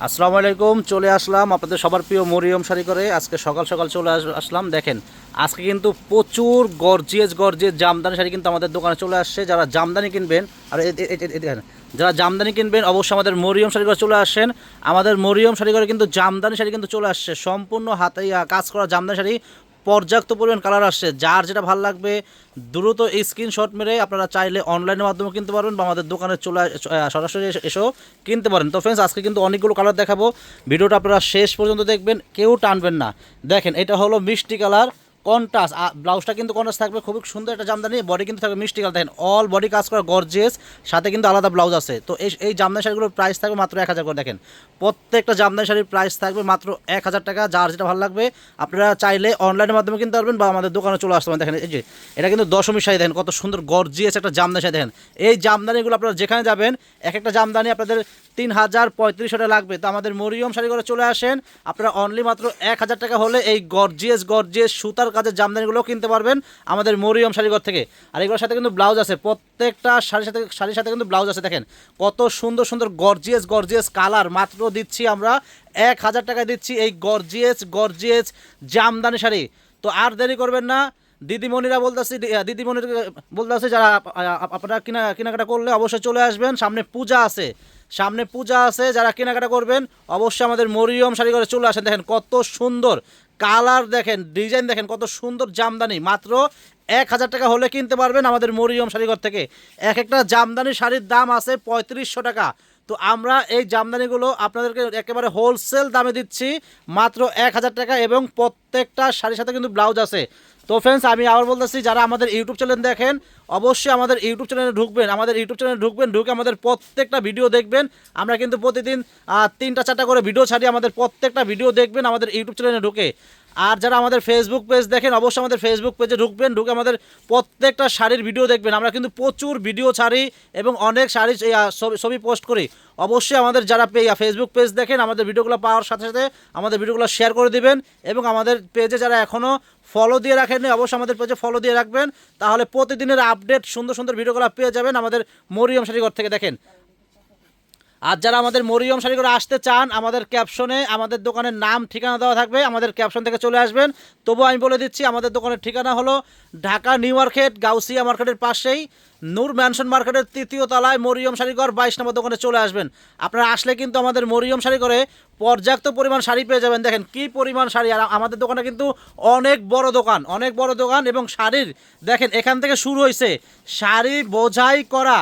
আসসালামু আলাইকুম, চলে আসলাম আপনাদের সবার প্রিয় মরিয়ম শাড়ি করে আজকে সকাল সকাল চলে আস- আসলাম। দেখেন, আজকে কিন্তু প্রচুর গর্জিয়াস গর্জিয়াস জামদানি শাড়ি কিন্তু আমাদের দোকানে চলে আসছে। যারা জামদানি কিনবেন, আর যারা জামদানি কিনবেন, অবশ্যই আমাদের মরিয়ম শাড়ি করে চলে আসেন। আমাদের মরিয়ম শাড়ি করে কিন্তু জামদানি শাড়ি কিন্তু চলে আসছে। সম্পূর্ণ হাতে কাজ করা জামদানি শাড়ি। পর্যাপ্ত পরিমাণ কালার আসছে। যার যেটা ভালো লাগবে, দ্রুত স্ক্রিনশট মেরে আপনারা চাইলে অনলাইনের মাধ্যমে কিনতে পারবেন বা আমাদের দোকানে চলে সরাসরি এসো এসেও কিনতে পারেন। তো ফ্রেন্ডস আজকে কিন্তু অনেকগুলো কালার দেখাবো। ভিডিওটা আপনারা শেষ পর্যন্ত দেখবেন, কেউ টানবেন না। দেখেন, এটা হলো মিষ্টি কালার কন্টাস ব্লাউজটা কিন্তু কন্টাস থাকবে, খুবই সুন্দর একটা জামদানি বডি কিন্তু থাকবে মিষ্টি কালার। দেখেন অল বডি কাজ করা গর্জেস সাথে কিন্তু আলাদা ব্লাউজ আছে। তো এই এই জামদানি শাড়িগুলোর প্রাইস থাকবে মাত্র এক হাজার করে, দেখেন। প্রত্যেকটা জামদানি শাড়ির প্রাইস থাকবে মাত্র এক হাজার টাকা, যার যেটা ভালো লাগবে, আপনারা চাইলে অনলাইনের মাধ্যমে কিনতে পারবেন বা আমাদের দোকানে চলে আসতে পারেন। দেখেন, এই যে, এটা কিন্তু দশমী শাড়ি, দেখেন, কত সুন্দর গর্জিয়াস একটা জামদানি শাড়ি, দেখেন। এই জামদানিগুলো আপনারা যেখানে যাবেন, এক একটা জামদানি আপনাদের তিন হাজার পঁয়ত্রিশশো টাকা লাগবে। তো আমাদের মরিয়ম শাড়ি করে চলে আসেন, আপনারা অনলি মাত্র এক হাজার টাকা হলে এই গর্জিয়াস গর্জিয়াস সুতার কাজের জামদানিগুলো কিনতে পারবেন আমাদের মরিয়ম শাড়িঘর থেকে। আর এগুলোর সাথে কিন্তু ব্লাউজ আছে, প্রত্যেকটা শাড়ির সাথে শাড়ির সাথে কিন্তু ব্লাউজ আছে, দেখেন। কত সুন্দর সুন্দর গর্জিয়াস গর্জিয়াস কালার মাত্র দিচ্ছি আমরা। এক হাজার টাকা দিচ্ছি এই গর্জিয়াস গর্জিয়াস জামদানি শাড়ি। তো আর দেরি করবেন না, দিদিমণিরা বলতেছি দিদিমণির বলতেছে যারা আপ- আপ- আপনারা কিনা কেনাকাটা করলে অবশ্যই চলে আসবেন। সামনে পূজা আছে, সামনে পূজা আছে, যারা কেনাকাটা করবেন, অবশ্যই আমাদের মরিয়ম শাড়ি করে চলে আসেন। দেখেন কত সুন্দর কালার দেখেন, ডিজাইন দেখেন, কত সুন্দর জামদানি। মাত্র এক হাজার টাকা হলে কিনতে পারবেন আমাদের মরিয়ম শাড়িঘর থেকে। এক একটা জামদানি শাড়ির দাম আছে পঁয়ত্রিশশো টাকা। তো আমরা এই জামদানিগুলো আপনাদেরকে একেবারে হোলসেল দামে দিচ্ছি, মাত্র এক হাজার টাকা এবং প্রত্যেকটা শাড়ির সাথে কিন্তু ব্লাউজ আছে। তো ফ্রেন্ডস আমি আবার বলতেছি, যারা আমাদের ইউটিউব চ্যানেল দেখেন, অবশ্যই আমাদের ইউটিউব চ্যানেলে ঢুকবেন, আমাদের ইউটিউব চ্যানেলে ঢুকবেন, ঢুকে আমাদের প্রত্যেকটা ভিডিও দেখবেন। আমরা কিন্তু প্রতিদিন তিনটা চারটা করে ভিডিও ছাড়ি, আমাদের প্রত্যেকটা ভিডিও দেখবেন আমাদের ইউটিউব চ্যানেলে ঢুকে। আর যারা আমাদের ফেসবুক পেজ দেখেন, অবশ্যই আমাদের ফেসবুক পেজে ঢুকবেন, ঢুকে আমাদের প্রত্যেকটা শাড়ির ভিডিও দেখবেন। আমরা কিন্তু প্রচুর ভিডিও ছাড়ি এবং অনেক শাড়ি ছবি- পোস্ট করি। অবশ্যই আমাদের যারা পে ফেসবুক পেজ দেখেন, আমাদের ভিডিওগুলো পাওয়ার সাথে সাথে আমাদের ভিডিওগুলো শেয়ার করে দিবেন এবং আমাদের পেজে যারা এখনও ফলো দিয়ে রাখেননি, অবশ্যই আমাদের পেজে ফলো দিয়ে রাখবেন। তাহলে প্রতিদিনের আপডেট সুন্দর সুন্দর ভিডিওগুলো পেয়ে যাবেন আমাদের মরিয়ম শাড়িঘর থেকে দেখেন। আর যারা আমাদের মরিয়ম শাড়ি করে আসতে চান, আমাদের ক্যাপশনে আমাদের দোকানের নাম, ঠিকানা দেওয়া থাকবে। আমাদের ক্যাপশন থেকে চলে আসবেন। তবু আমি বলে দিচ্ছি, আমাদের দোকানের ঠিকানা হলো ঢাকা নিউ মার্কেট, গাউসিয়া মার্কেটের পাশেই। নূর ম্যানশন মার্কেটের তৃতীয় তলায় মরিয়ম শাড়িঘর বাইশ নম্বর দোকানে চলে আসবেন। আপনারা আসলে কিন্তু আমাদের মরিয়ম শাড়ি করে পর্যাপ্ত পরিমাণ শাড়ি পেয়ে যাবেন। দেখেন কি পরিমাণ শাড়ি। আর আমাদের দোকানে কিন্তু অনেক বড় দোকান, অনেক বড় দোকান এবং শাড়ির, দেখেন এখান থেকে শুরু হয়েছে শাড়ি বোঝাই করা,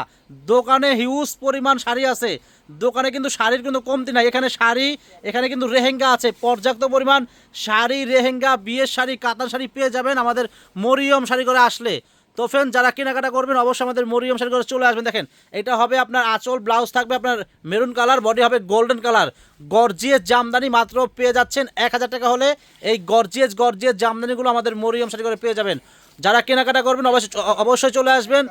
দোকানে হিউজ পরিমাণ শাড়ি আছে। দোকানে কিন্তু শাড়ির কিন্তু কমতি নাই। এখানে শাড়ি, এখানে কিন্তু রেহেঙ্গা আছে। পর্যাপ্ত পরিমাণ শাড়ি, রেহেঙ্গা, বিয়ের শাড়ি কাতার শাড়ি পেয়ে যাবেন আমাদের মরিয়ম শাড়ি করে আসলে। তো ফ্রেন্ড যারা কেনাকাটা করবেন, অবশ্যই আমাদের মরিয়ম শাড়ি করে চলে আসবেন। দেখেন, এটা হবে আপনার আঁচল ব্লাউজ থাকবে আপনার মেরুন কালার বডি হবে গোল্ডেন কালার গর্জিয়াস জামদানি মাত্র পেয়ে যাচ্ছেন এক হাজার টাকা হলে। এই গর্জিয়াস গর্জিয়াস জামদানিগুলো আমাদের মরিয়ম শাড়ি করে পেয়ে যাবেন। যারা কেনাকাটা করবেন, অবশ্যই অবশ্যই চলে আসবেন।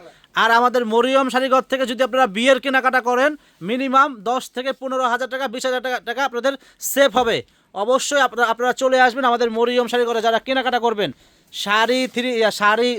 আর আমাদের মরিয়ম শাড়িঘর থেকে যদি আপনারা বিয়ের কেনাকাটা করেন মিনিমাম দশ থেকে পনেরো হাজার টাকা, বিশ হাজার টাকা টাকা আপনাদের সেফ হবে। অবশ্যই আপনারা আপনারা চলে আসবেন আমাদের মরিয়ম শাড়িঘরে যারা কেনাকাটা করবেন। শাড়ি থ্রি শাড়ি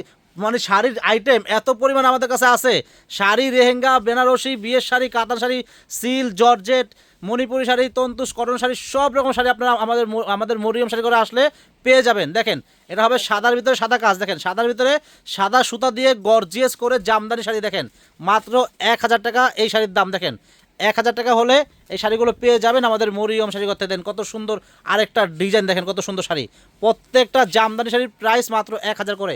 মানে শাড়ির আইটেম এত পরিমাণ আমাদের কাছে আছে। শাড়ি রেহেঙ্গা বেনারসি, বিয়ের শাড়ি, কাতার শাড়ি, সিল, জর্জেট, মণিপুরি শাড়ি তন্তুস কটন শাড়ি, সব রকম শাড়ি আপনারা আমাদের আমাদের মরিয়ম শাড়ি করে আসলে পেয়ে যাবেন। দেখেন, এটা হবে সাদার ভিতরে সাদা কাজ। দেখেন, সাদার ভিতরে সাদা সুতা দিয়ে গর্জিয়াস করে জামদানি শাড়ি দেখেন। মাত্র এক হাজার টাকা এই শাড়ির দাম। দেখেন, এক হাজার টাকা হলে এই শাড়িগুলো পেয়ে যাবেন আমাদের মরিয়ম শাড়ি করতে। দেন কত সুন্দর আরেকটা ডিজাইন। দেখেন, কত সুন্দর শাড়ি। প্রত্যেকটা জামদানি শাড়ির প্রাইস মাত্র এক হাজার করে।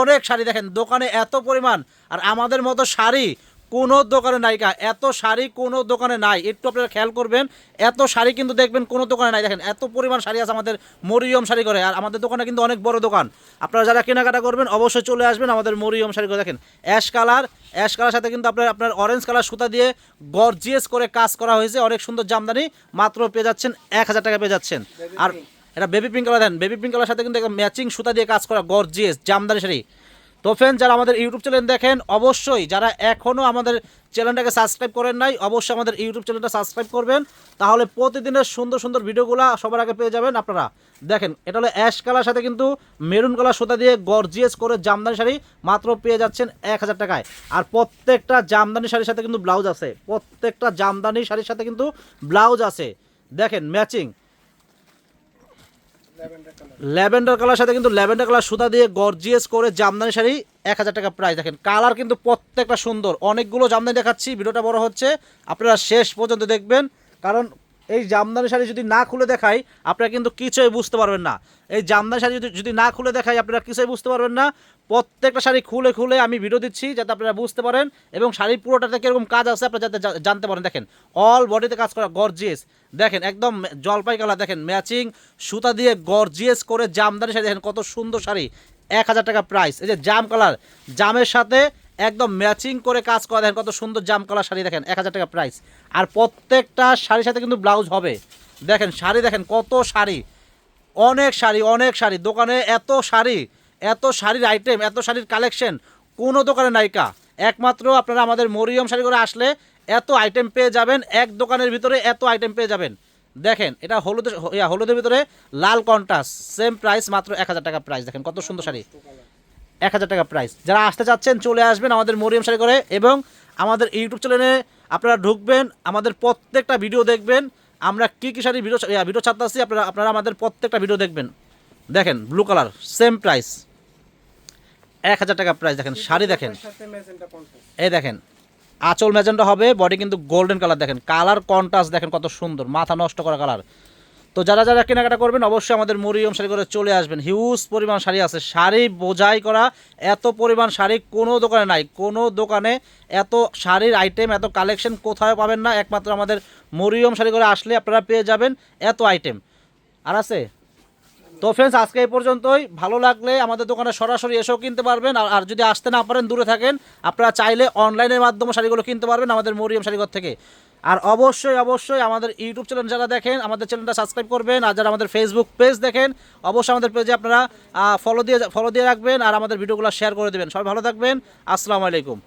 অনেক শাড়ি দেখেন, দোকানে এত পরিমাণ। আর আমাদের মতো শাড়ি কোনো দোকানে নাইকা এত শাড়ি কোনো দোকানে নাই। একটু আপনারা খেয়াল করবেন, এত শাড়ি কিন্তু দেখবেন কোনো দোকানে নাই। দেখেন, এত পরিমাণ শাড়ি আছে আমাদের মরিয়ম শাড়ি করে আর আমাদের দোকানে কিন্তু অনেক বড় দোকান। আপনারা যারা কেনাকাটা করবেন, অবশ্যই চলে আসবেন আমাদের মরিয়ম শাড়ি করে দেখেন, অ্যাশ কালার অ্যাশ কালার সাথে কিন্তু আপনার আপনার অরেঞ্জ কালার সুতা দিয়ে গর্জিয়াস করে কাজ করা হয়েছে। অনেক সুন্দর জামদানি, মাত্র পেয়ে যাচ্ছেন এক হাজার টাকা পেয়ে যাচ্ছেন। আর এটা বেবি পিঙ্ক কালার দেন। বেবি পিঙ্ক কালার সাথে কিন্তু ম্যাচিং সুতা দিয়ে কাজ করা গর্জিয়াস জামদানি শাড়ি। তো ফ্রেন্ড যারা আমাদের ইউটিউব চ্যানেল দেখেন, অবশ্যই যারা এখনও আমাদের চ্যানেলটাকে সাবস্ক্রাইব করেন নাই, অবশ্যই আমাদের ইউটিউব চ্যানেলটা সাবস্ক্রাইব করবেন। তাহলে প্রতিদিনের সুন্দর সুন্দর ভিডিওগুলো সবার আগে পেয়ে যাবেন আপনারা। দেখেন, এটা হলো অ্যাশ কালার সাথে কিন্তু মেরুন কালার সুতা দিয়ে গর্জিয়াস করে জামদানি শাড়ি মাত্র পেয়ে যাচ্ছেন এক হাজার টাকায়। আর প্রত্যেকটা জামদানি শাড়ির সাথে কিন্তু ব্লাউজ আছে। প্রত্যেকটা জামদানি শাড়ির সাথে কিন্তু ব্লাউজ আছে। দেখেন ম্যাচিং ল্যাভেন্ডার কালার সাথে কিন্তু ল্যাভেন্ডার কালার সুতা দিয়ে গর্জিয়াস করে জামদানি শাড়ি এক হাজার টাকা প্রাইস দেখেন কালার কিন্তু প্রত্যেকটা সুন্দর। অনেকগুলো জামদানি দেখাচ্ছি। ভিডিওটা বড় হচ্ছে। আপনারা শেষ পর্যন্ত দেখবেন। কারণ এই জামদানি শাড়ি যদি না খুলে দেখাই, আপনারা কিন্তু কিছুই বুঝতে পারবেন না। এই জামদানি শাড়ি যদি যদি না খুলে দেখাই, আপনারা কিছুই বুঝতে পারবেন না। প্রত্যেকটা শাড়ি খুলে খুলে আমি ভিডিও দিচ্ছি যাতে আপনারা বুঝতে পারেন এবং শাড়ির পুরোটাতে কীরকম কাজ আছে আপনারা যাতে জানতে পারেন। দেখেন অল বডিতে কাজ করা গর্জিয়াস দেখেন, একদম জলপাই কালার দেখেন ম্যাচিং সুতা দিয়ে গর্জিয়াস করে জামদানি শাড়ি। দেখেন কত সুন্দর শাড়ি। এক হাজার টাকা প্রাইস এই যে জাম কালার জামের সাথে একদম ম্যাচিং করে কাজ করা, দেখেন কত সুন্দর জাম কালার শাড়ি দেখেন, এক হাজার টাকা প্রাইস আর প্রত্যেকটা শাড়ির সাথে কিন্তু ব্লাউজ হবে। দেখেন শাড়ি, দেখেন কত শাড়ি। অনেক শাড়ি অনেক শাড়ি। দোকানে এত শাড়ি, এত শাড়ির আইটেম এত শাড়ির কালেকশন কোনো দোকানে নায়িকা। একমাত্র আপনারা আমাদের মরিয়ম শাড়ি করে আসলে এত আইটেম পেয়ে যাবেন, এক দোকানের ভিতরে এত আইটেম পেয়ে যাবেন। দেখেন, এটা হলুদের হলুদের ভিতরে লাল কন্টাস সেম প্রাইস মাত্র এক হাজার টাকা প্রাইস দেখেন কত সুন্দর শাড়ি। এক হাজার টাকা প্রাইস যারা আসতে চাচ্ছেন, চলে আসবেন আমাদের মরিয়ম শাড়ি করে এবং আমাদের ইউটিউব চ্যানেলে আপনারা ঢুকবেন, আমাদের প্রত্যেকটা ভিডিও দেখবেন। আমরা কী কী শাড়ি ভিডিও ভিডিও ছাড়তে আসছি আপনারা আপনারা আমাদের প্রত্যেকটা ভিডিও দেখবেন। দেখেন ব্লু কালার সেম প্রাইস এক হাজার টাকা প্রাইস দেখেন, শাড়ি দেখেন। এই দেখেন, আঁচল ম্যাজেন্টা হবে বডি কিন্তু গোল্ডেন কালার দেখেন। কালার কন্ট্রাস্ট দেখেন কত সুন্দর, মাথা নষ্ট করা কালার তো যারা যারা কেনাকাটা করবেন, অবশ্যই আমাদের মরিয়ম শাড়ি করে চলে আসবেন। হিউজ পরিমাণ শাড়ি আছে। শাড়ি বোঝাই করা, এত পরিমাণ শাড়ি কোনো দোকানে নাই। কোনো দোকানে এত শাড়ির আইটেম এত কালেকশন কোথাও পাবেন না। একমাত্র আমাদের মরিয়ম শাড়ি করে আসলে আপনারা পেয়ে যাবেন এত আইটেম আর আছে? তো ফ্রেন্ডস আজকে এই পর্যন্তই। ভালো লাগলে আমাদের দোকানে সরাসরি এসেও কিনতে পারবেন। আর যদি আসতে না পারেন, দূরে থাকেন, আপনারা চাইলে অনলাইনের মাধ্যমে শাড়িগুলো কিনতে পারবেন আমাদের মরিয়ম শাড়িঘর থেকে। আর অবশ্যই অবশ্যই আমাদের ইউটিউব চ্যানেল যারা দেখেন, আমাদের চ্যানেলটা সাবস্ক্রাইব করবেন, আর যারা আমাদের ফেসবুক পেজ দেখেন, অবশ্যই আমাদের পেজে আপনারা ফলো দিয়ে ফলো দিয়ে রাখবেন, আর আমাদের ভিডিওগুলো শেয়ার করে দেবেন। সবাই ভালো থাকবেন। আসসালামু আলাইকুম।